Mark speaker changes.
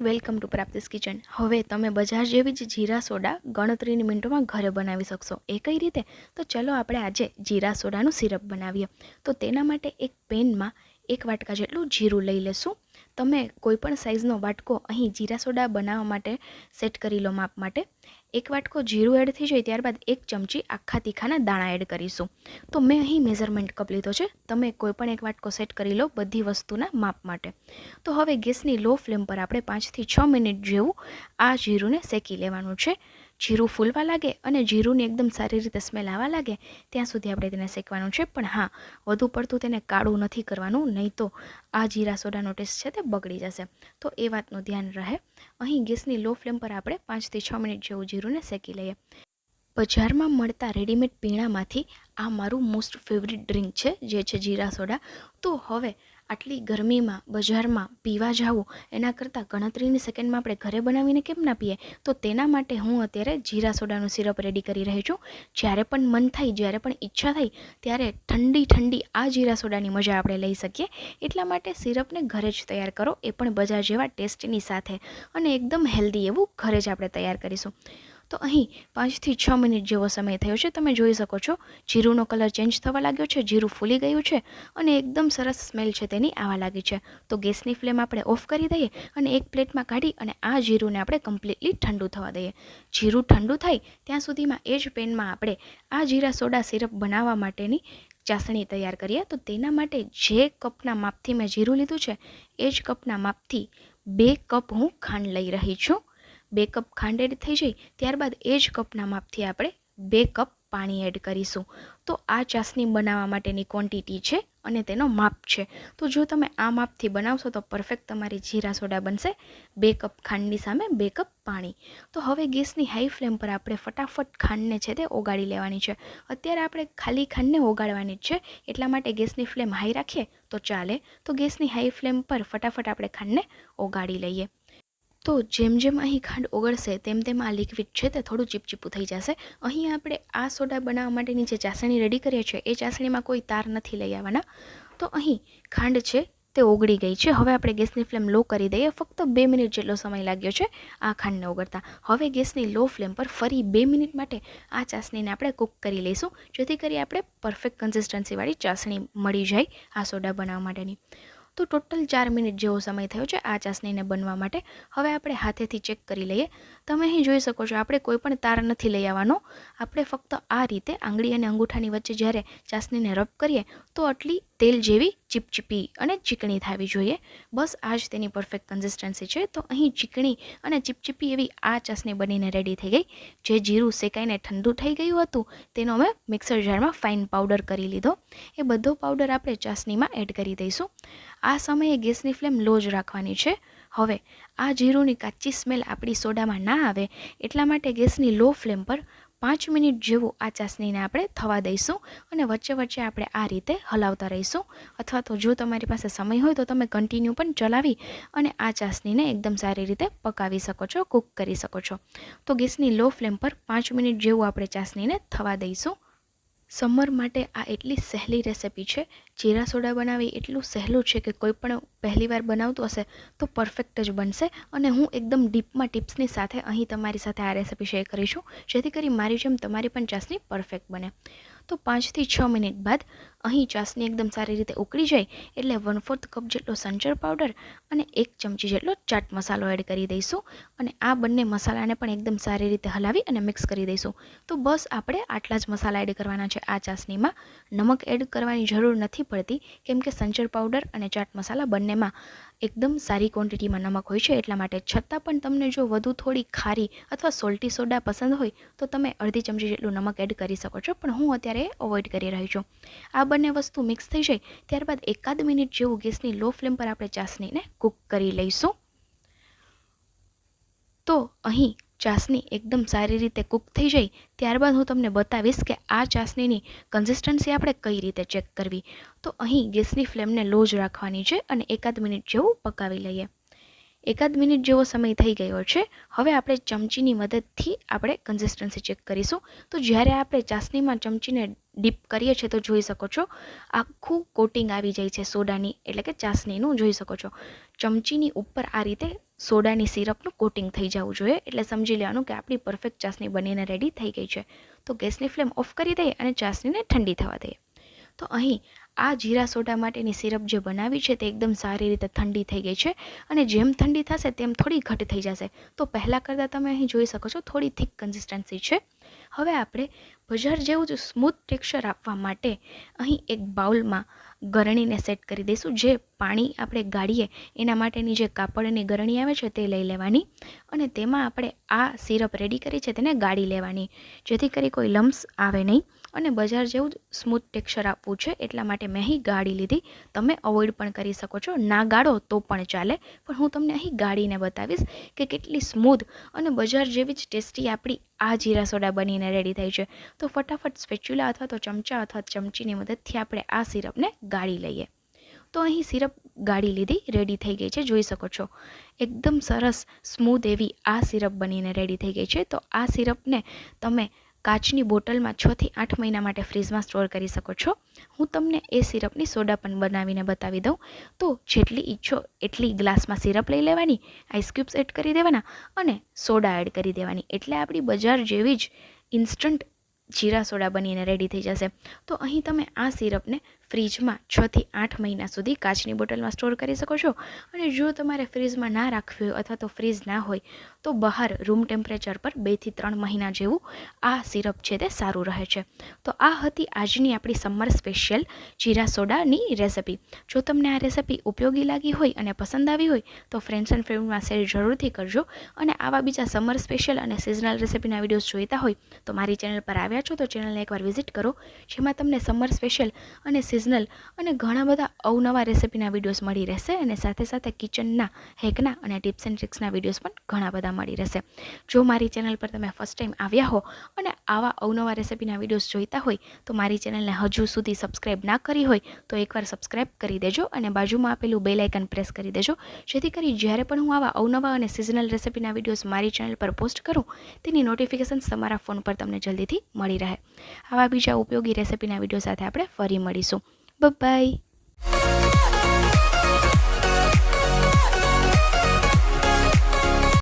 Speaker 1: Welcome to પ્રાપ્તિસ kitchen. હવે તમે બજાર જેવી જ જીરા સોડા ગણતરીની મિનિટોમાં ઘરે બનાવી શકશો. એ કઈ રીતે? તો ચલો આપણે આજે જીરા સોડાનું સિરપ બનાવીએ. તો તેના માટે એક પેનમાં એક વાટકા જેટલું જીરું લઈ લેશું. તમે કોઈપણ સાઇઝનો વાટકો અહીં જીરા સોડા બનાવવા માટે સેટ કરી લો માપ માટે. એક વાટકો જીરું એડ થઈ જાય ત્યારબાદ એક ચમચી આખા તીખાના દાણા એડ કરીશું. તો મેં અહીં મેઝરમેન્ટ કપ લીધો છે. તમે કોઈપણ એક વાટકો સેટ કરી લો બધી વસ્તુના માપ માટે. તો હવે ગેસની લો ફ્લેમ પર આપણે પાંચથી છ મિનિટ જેવું આ જીરુંને શેકી લેવાનું છે. જીરું ફૂલવા લાગે અને જીરુંની એકદમ સારી રીતે સ્મેલ આવવા લાગે, ત્યાં સુધી આપણે તેને શેકવાનું છે. પણ હા, વધુ પડતું તેને કાળું નથી કરવાનું, નહીં તો આ જીરા સોડાનો ટેસ્ટ છે તે બગડી જશે. તો એ વાતનું ધ્યાન રહે. અહીં ગેસની લો ફ્લેમ પર આપણે પાંચથી છ મિનિટ જેવું જીરુંને શેકી લઈએ. બજારમાં મળતા રેડીમેડ પીણામાંથી આ મારું મોસ્ટ ફેવરિટ ડ્રિંક છે, જે છે જીરા સોડા. તો હવે આટલી ગરમીમાં બજારમાં પીવા જાવું, એના કરતાં ગણતરીની સેકન્ડમાં આપણે ઘરે બનાવીને કેમ ના પીએ? તો તેના માટે હું અત્યારે જીરા સોડાનું સિરપ રેડી કરી રહી છું. જ્યારે પણ મન થાય, જ્યારે પણ ઈચ્છા થાય, ત્યારે ઠંડી ઠંડી આ જીરા સોડાની મજા આપણે લઈ શકીએ. એટલા માટે સિરપને ઘરે જ તૈયાર કરો, એ પણ બજાર જેવા ટેસ્ટની સાથે. અને એકદમ હેલ્ધી એવું ઘરે જ આપણે તૈયાર કરીશું. તો અહીં પાંચથી છ મિનિટ જેવો સમય થયો છે. તમે જોઈ શકો છો, જીરુંનો કલર ચેન્જ થવા લાગ્યો છે, જીરું ફૂલી ગયું છે અને એકદમ સરસ સ્મેલ છે તેની આવવા લાગી છે. તો ગેસની ફ્લેમ આપણે ઓફ કરી દઈએ અને એક પ્લેટમાં કાઢી અને આ જીરુંને આપણે કમ્પ્લીટલી ઠંડુ થવા દઈએ. જીરું ઠંડુ થાય ત્યાં સુધીમાં એ જ પેનમાં આપણે આ જીરા સોડા સિરપ બનાવવા માટેની ચાસણી તૈયાર કરીએ. તો તેના માટે જે કપના માપથી મેં જીરું લીધું છે, એ જ કપના માપથી બે કપ હું ખાંડ લઈ રહી છું. બે કપ ખાંડ એડ થઈ જાય ત્યારબાદ એ જ કપના માપથી આપણે બે કપ પાણી એડ કરીશું. તો આ ચાસણી બનાવવા માટેની ક્વોન્ટિટી છે અને તેનો માપ છે. તો જો તમે આ માપથી બનાવશો તો પરફેક્ટ તમારી જીરા સોડા બનશે, બે કપ ખાંડની સામે બે કપ પાણી. તો હવે ગેસની હાઈ ફ્લેમ પર આપણે ફટાફટ ખાંડને છે તે ઓગાળી લેવાની છે. અત્યારે આપણે ખાલી ખાંડને ઓગાળવાની જ છે, એટલા માટે ગેસની ફ્લેમ હાઈ રાખીએ તો ચાલે. તો ગેસની હાઈ ફ્લેમ પર ફટાફટ આપણે ખાંડને ઓગાળી લઈએ. તો જેમ જેમ અહીં ખાંડ ઓગળશે, તેમ તેમ આ લિક્વિડ છે તે થોડું ચીપચીપું થઈ જશે. અહીં આપણે આ સોડા બનાવવા માટેની જે ચાસણી રેડી કરીએ છીએ, એ ચાસણીમાં કોઈ તાર નથી લઈ આવવાના. તો અહીં ખાંડ છે તે ઓગળી ગઈ છે. હવે આપણે ગેસની ફ્લેમ લો કરી દઈએ. ફક્ત બે મિનિટ જેટલો સમય લાગ્યો છે આ ખાંડને ઓગળતા. હવે ગેસની લો ફ્લેમ પર ફરી બે મિનિટ માટે આ ચાસણીને આપણે કૂક કરી લઈશું, જેથી કરી આપણે પરફેક્ટ કન્સિસ્ટન્સીવાળી ચાસણી મળી જાય આ સોડા બનાવવા માટેની. તો ટોટલ ચાર મિનિટ જેવો સમય થયો છે આ ચાસણીને બનવા માટે. હવે આપણે હાથેથી ચેક કરી લઈએ. તમે અહીં જોઈ શકો છો, આપણે કોઈ પણ તાર નથી લઈ આવવાનો. આપણે ફક્ત આ રીતે આંગળી અને અંગૂઠાની વચ્ચે જ્યારે ચાસણીને રબ કરીએ, તો આટલી તેલ જેવી ચીપચીપી અને ચીકણી થવી જોઈએ. બસ આ જ તેની પરફેક્ટ કન્સિસ્ટન્સી છે. તો અહીં ચીકણી અને ચીપચીપી એવી આ ચાસણી બનીને રેડી થઈ ગઈ. જે જીરું શેકાઈને ઠંડુ થઈ ગયું હતું, તેનો અમે મિક્સર જારમાં ફાઇન પાવડર કરી લીધો. એ બધો પાવડર આપણે ચાસણીમાં એડ કરી દઈશું. આ સમયે ગેસની ફ્લેમ લો જ રાખવાની છે. હવે, આ જીરુંની કાચી સ્મેલ આપણી સોડામાં ના આવે, એટલા માટે ગેસની લો ફ્લેમ પર પાંચ મિનિટ જેવું આ ચાસણીને આપણે થવા દઈશું અને વચ્ચે વચ્ચે આપણે આ રીતે હલાવતા રહીશું. અથવા તો જો તમારી પાસે સમય હોય તો તમે કન્ટિન્યુ પણ ચલાવી અને આ ચાસણીને એકદમ સારી રીતે પકાવી શકો છો કૂક કરી શકો છો. તો ગેસની લો ફ્લેમ પર પાંચ મિનિટ જેવું આપણે ચાસણીને થવા દઈશું. સમર માટે આ એટલી સહેલી રેસિપી છે. જીરા સોડા બનાવી એટલું સહેલું છે કે કોઈ પણ પહેલીવાર બનાવતું હશે તો પરફેક્ટ જ બનશે. અને હું એકદમ ડીપમાં ટિપ્સની સાથે અહીં તમારી સાથે આ રેસિપી શેર કરીશું. જેથી કરી મારી જેમ તમારી પણ ચાસણી પરફેક્ટ બને. તો પાંચથી છ મિનિટ બાદ અહીં ચાસની એકદમ સારી રીતે ઉકળી જાય એટલે વન ફોર્થ કપ જેટલો સંચર પાવડર અને એક ચમચી જેટલો ચાટ મસાલો એડ કરી દઈશું અને આ બંને મસાલાને પણ એકદમ સારી રીતે હલાવી અને મિક્સ કરી દઈશું. તો બસ આપણે આટલા જ મસાલા એડ કરવાના છે આ ચાસણીમાં. નમક એડ કરવાની જરૂર નથી પડતી, કેમ કે સંચર પાવડર અને ચાટ મસાલા બંનેમાં એકદમ સારી ક્વોન્ટિટીમાં નમક હોય છે, એટલા માટે છતાં પણ તમને જો વધુ થોડી ખારી અથવા સોલ્ટી સોડા પસંદ હોય તો તમે અડધી ચમચી જેટલું નમક એડ કરી શકો છો, પણ હું અત્યારે અવોઇડ કરી રહી છું. આ બંને વસ્તુ મિક્સ થઈ જાય, ત્યારબાદ એકાદ મિનિટ જેવું ગેસની લો ફ્લેમ પર આપણે ચાસણીને કૂક કરી લઈશું. તો અહીં ચાસણી એકદમ સારી રીતે કૂક થઈ જાય, ત્યારબાદ હું તમને બતાવીશ કે આ ચાસણીની કન્સિસ્ટન્સી આપણે કઈ રીતે ચેક કરવી. તો અહીં ગેસની ફ્લેમને લો જ રાખવાની છે અને એકાદ મિનિટ જેવું પકાવી લઈએ. એકાદ મિનિટ જેવો સમય થઈ ગયો છે. હવે આપણે ચમચીની મદદથી આપણે કન્સિસ્ટન્સી ચેક કરીશું. તો જ્યારે આપણે ચાસણીમાં ચમચીને ડીપ કરીએ છીએ તો જોઈ શકો છો, આખું કોટિંગ આવી જાય છે સોડાની, એટલે કે ચાસણીનું જોઈ શકો છો. ચમચીની ઉપર આ રીતે સોડાની સિરપનું કોટિંગ થઈ જવું જોઈએ, એટલે સમજી લેવાનું કે આપણી પરફેક્ટ ચાસણી બનીને રેડી થઈ ગઈ છે. તો ગેસની ફ્લેમ ઓફ કરી દઈએ અને ચાસણીને ઠંડી થવા દઈએ. તો અહીં આ જીરા સોડા માટેની સિરપ જે બનાવી છે તે એકદમ સારી રીતે ઠંડી થઈ ગઈ છે અને જેમ ઠંડી થશે તેમ થોડી ઘટ થઈ જશે. તો પહેલાં કરતાં તમે અહીં જોઈ શકો છો થોડી થીક કન્સિસ્ટન્સી છે. હવે આપણે બજાર જેવું જ સ્મૂથ ટેક્સચર આપવા માટે અહીં એક બાઉલમાં ગરણીને સેટ કરી દઈશું. જે પાણી આપણે ગાળીએ એના માટેની જે કાપડની ગરણી આવે છે તે લઈ લેવાની અને તેમાં આપણે આ સિરપ રેડી કરી છે તેને ગાળી લેવાની. જેથી કરી કોઈ લમ્સ આવે નહીં. અને બજાર જેવું જ સ્મૂથ ટેક્સચર આપવું છે, એટલા માટે મેં અહીં ગાળી લીધી. તમે અવોઇડ પણ કરી શકો છો. ના ગાળો તો પણ ચાલે. પણ હું તમને અહીં ગાળીને બતાવીશ કે કેટલી સ્મૂધ અને બજાર જેવી જ ટેસ્ટી આપણી આ જીરા સોડા બનીને રેડી થઈ છે. તો ફટાફટ સ્પેચ્યુલા અથવા તો ચમચા અથવા ચમચીની મદદથી આપણે આ સિરપને ગાળી લઈએ. તો અહીં સિરપ ગાળી લીધી રેડી થઈ ગઈ છે. જોઈ શકો છો. એકદમ સરસ સ્મૂધ એવી આ સિરપ બનીને રેડી થઈ ગઈ છે. તો આ સિરપને તમે કાચની બોટલમાં છથી આઠ મહિના માટે ફ્રીજમાં સ્ટોર કરી શકો છો. હું તમને એ સિરપની સોડા પણ બનાવીને બતાવી દઉં. તો જેટલી ઈચ્છો એટલી ગ્લાસમાં સિરપ લઈ લેવાની આઈસક્યુબ્સ એડ કરી દેવાના અને સોડા એડ કરી દેવાની. એટલે આપણી બજાર જેવી જ ઇન્સ્ટન્ટ જીરા સોડા બનીને રેડી થઈ જશે. તો અહીં તમે આ સિરપને ફ્રીજમાં છથી આઠ મહિના સુધી કાચની બોટલમાં સ્ટોર કરી શકો છો. અને જો તમારે ફ્રીજમાં ના રાખવી હોય અથવા તો ફ્રીજ ના હોય, તો બહાર રૂમ ટેમ્પરેચર પર બેથી ત્રણ મહિના જેવું આ સિરપ છે તે સારું રહે છે. તો આ હતી આજની આપણી સમર સ્પેશિયલ જીરા સોડાની રેસિપી. જો તમને આ રેસિપી ઉપયોગી લાગી હોય અને પસંદ આવી હોય, તો ફ્રેન્ડ્સ એન્ડ ફ્રેન્ડમાં શેર જરૂરથી કરજો. અને આવા બીજા સમર સ્પેશિયલ અને સિઝનલ રેસિપીના વિડીયોઝ જોઈતા હોય, તો મારી ચેનલ પર આવ્યા છો તો ચેનલને એકવાર વિઝિટ કરો, જેમાં તમને સમર સ્પેશિયલ અને સિઝનલ અને ઘણા બધા અવનવા રેસિપીના વિડીયોઝ મળી રહેશે અને સાથે સાથે કિચનના હેકના અને ટિપ્સ એન્ડ ટ્રિક્સના વિડીયોઝ પણ ઘણા બધા મળી રહેશે. જો મારી ચેનલ પર તમે ફર્સ્ટ ટાઈમ આવ્યા હો અને આવા અવનવા રેસિપીના વિડીયોઝ જોઈતા હોય, તો મારી ચેનલને હજુ સુધી સબસ્ક્રાઈબ ના કરી હોય, તો એકવાર સબસ્ક્રાઈબ કરી દેજો અને બાજુમાં આપેલું બેલ આઇકન પ્રેસ કરી દેજો. જેથી કરી જ્યારે પણ હું આવા અવનવા અને સિઝનલ રેસિપીના વિડીયોઝ મારી ચેનલ પર પોસ્ટ કરું, તેની નોટિફિકેશન્સ તમારા ફોન પર તમને જલ્દીથી મળી રહે. આવા બીજા ઉપયોગી રેસિપીના વીડિયો સાથે આપણે ફરી મળીશું. Bye-bye.